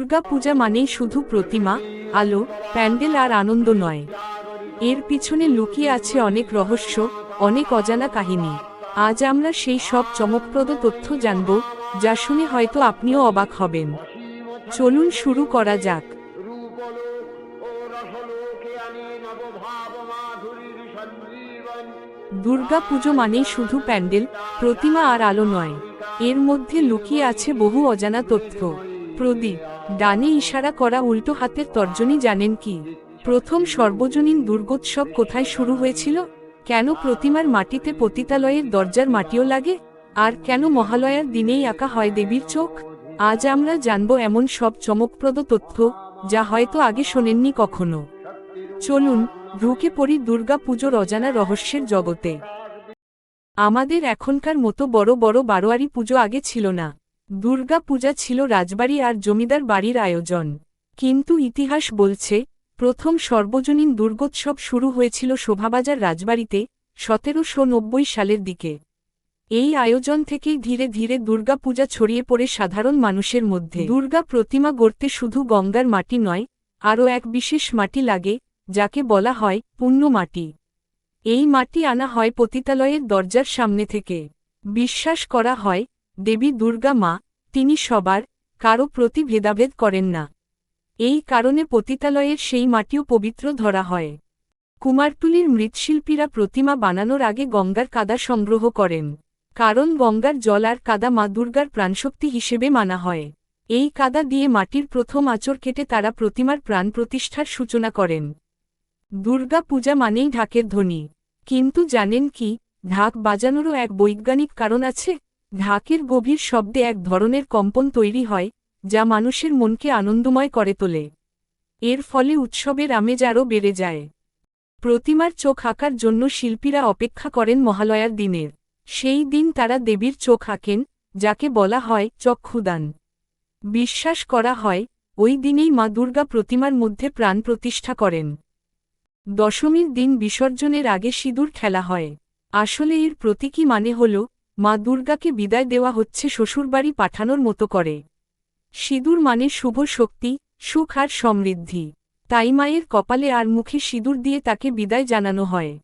দুর্গা পূজা মানেই শুধু প্রতিমা, আলো, প্যান্ডেল আর আনন্দ নয়। এর পিছনে লুকিয়ে আছে অনেক রহস্য, অনেক অজানা কাহিনী। আজ আমরা সেই সব চমকপ্রদ তথ্য জানব, যা শুনে হয়তো আপনিও অবাক হবেন। চলুন শুরু করা যাক। দুর্গা পুজো মানেই শুধু প্যান্ডেল, প্রতিমা আর আলো নয়। এর মধ্যে লুকিয়ে আছে বহু অজানা তথ্য। প্রদীপ। ডানে ইশারা করা উল্টো হাতের তর্জনী জানেন কি? প্রথম সর্বজনীন দুর্গোৎসব কোথায় শুরু হয়েছিল? কেন প্রতিমার মাটিতে পতিতালয়ের দরজার মাটিও লাগে? আর কেন মহালয়ার দিনেই আঁকা হয় দেবীর চোখ? আজ আমরা জানব এমন সব চমকপ্রদ তথ্য, যা হয়তো আগে শোনেননি কখনো। চলুন, ঢুকে পড়ি দুর্গা পুজোর অজানা রহস্যের জগতে। আমাদের এখনকার মতো বড় বড় বারোয়ারি পুজো আগে ছিল না। দুর্গা পূজা ছিল রাজবাড়ি আর জমিদার বাড়ির আয়োজন। কিন্তু ইতিহাস বলছে, প্রথম সর্বজনীন দুর্গোৎসব শুরু হয়েছিল শোভাবাজার রাজবাড়িতে, সতেরোশো নব্বই সালের দিকে। এই আয়োজন থেকেই ধীরে ধীরে দুর্গা পূজা ছড়িয়ে পড়ে সাধারণ মানুষের মধ্যে। দুর্গা প্রতিমা গড়তে শুধু গঙ্গার মাটি নয়, আরও এক বিশেষ মাটি লাগে, যাকে বলা হয় পুণ্য মাটি। এই মাটি আনা হয় পতিতালয়ের দরজার সামনে থেকে। বিশ্বাস করা হয় দেবী দুর্গা মা, তিনি সবার, কারও প্রতি ভেদাভেদ করেন না। এই কারণে পতিতালয়ের সেই মাটিও পবিত্র ধরা হয়। কুমারটুলির মৃৎশিল্পীরা প্রতিমা বানানোর আগে গঙ্গার কাদা সংগ্রহ করেন। কারণ গঙ্গার জল আর কাদা মা দুর্গার প্রাণশক্তি হিসেবে মানা হয়। এই কাদা দিয়ে মাটির প্রথম আচর কেটে তারা প্রতিমার প্রাণ প্রতিষ্ঠার সূচনা করেন। দুর্গা পূজা মানেই ঢাকের ধ্বনি। কিন্তু জানেন কি, ঢাক বাজানোরও এক বৈজ্ঞানিক কারণ আছে? ঢাকের গভীর শব্দে এক ধরনের কম্পন তৈরি হয়, যা মানুষের মনকে আনন্দময় করে তোলে। এর ফলে উৎসবের আমেজ আরও বেড়ে যায়। প্রতিমার চোখ আঁকার জন্য শিল্পীরা অপেক্ষা করেন মহালয়ার দিনের। সেই দিন তারা দেবীর চোখ আঁকেন, যাকে বলা হয় চক্ষুদান। বিশ্বাস করা হয়, ওই দিনেই মা দুর্গা প্রতিমার মধ্যে প্রাণ প্রতিষ্ঠা করেন। দশমীর দিন বিসর্জনের আগে সিঁদুর খেলা হয়। আসলে এর প্রতীকী মানে হল মা দুর্গাকে বিদায় দেওয়া হচ্ছে শ্বশুরবাড়ি পাঠানোর মতো করে। সিঁদুর মানে শুভ শক্তি, সুখ আর সমৃদ্ধি। তাই মায়ের কপালে আর মুখে সিঁদুর দিয়ে তাকে বিদায় জানানো হয়।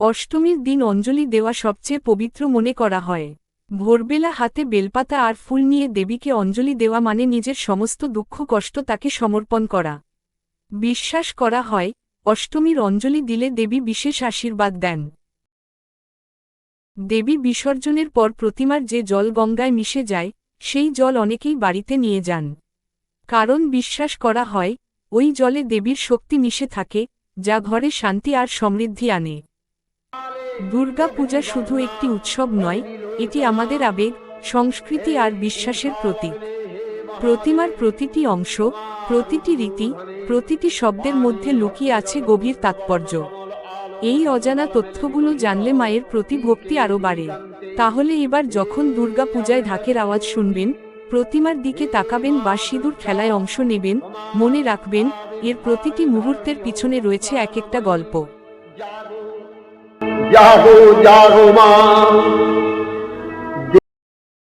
অষ্টমীর দিন অঞ্জলি দেওয়া সবচেয়ে পবিত্র মনে করা হয়। ভোরবেলা হাতে বেলপাতা আর ফুল নিয়ে দেবীকে অঞ্জলি দেওয়া মানে নিজের সমস্ত দুঃখ কষ্ট তাকে সমর্পণ করা। বিশ্বাস করা হয়, অষ্টমীর অঞ্জলি দিলে দেবী বিশেষ আশীর্বাদ দেন। দেবী বিসর্জনের পর প্রতিমার যে জল গঙ্গায় মিশে যায়, সেই জল অনেকেই বাড়িতে নিয়ে যান। কারণ বিশ্বাস করা হয়, ওই জলে দেবীর শক্তি মিশে থাকে, যা ঘরে শান্তি আর সমৃদ্ধি আনে। দুর্গা পূজা শুধু একটি উৎসব নয়, এটি আমাদের আবেগ, সংস্কৃতি আর বিশ্বাসের প্রতীক। প্রতিমার প্রতিটি অংশ, প্রতিটি রীতি, প্রতিটি শব্দের মধ্যে লুকিয়ে আছে গভীর তাৎপর্য। এই অজানা তথ্যগুলো জানলে মায়ের প্রতি ভক্তি আরও বাড়ে। তাহলে এবার যখন দুর্গা পূজায় ঢাকের আওয়াজ শুনবেন, প্রতিমার দিকে তাকাবেন বা সিঁদুর খেলায় অংশ নেবেন, মনে রাখবেন, এর প্রতিটি মুহূর্তের পিছনে রয়েছে এক একটা গল্প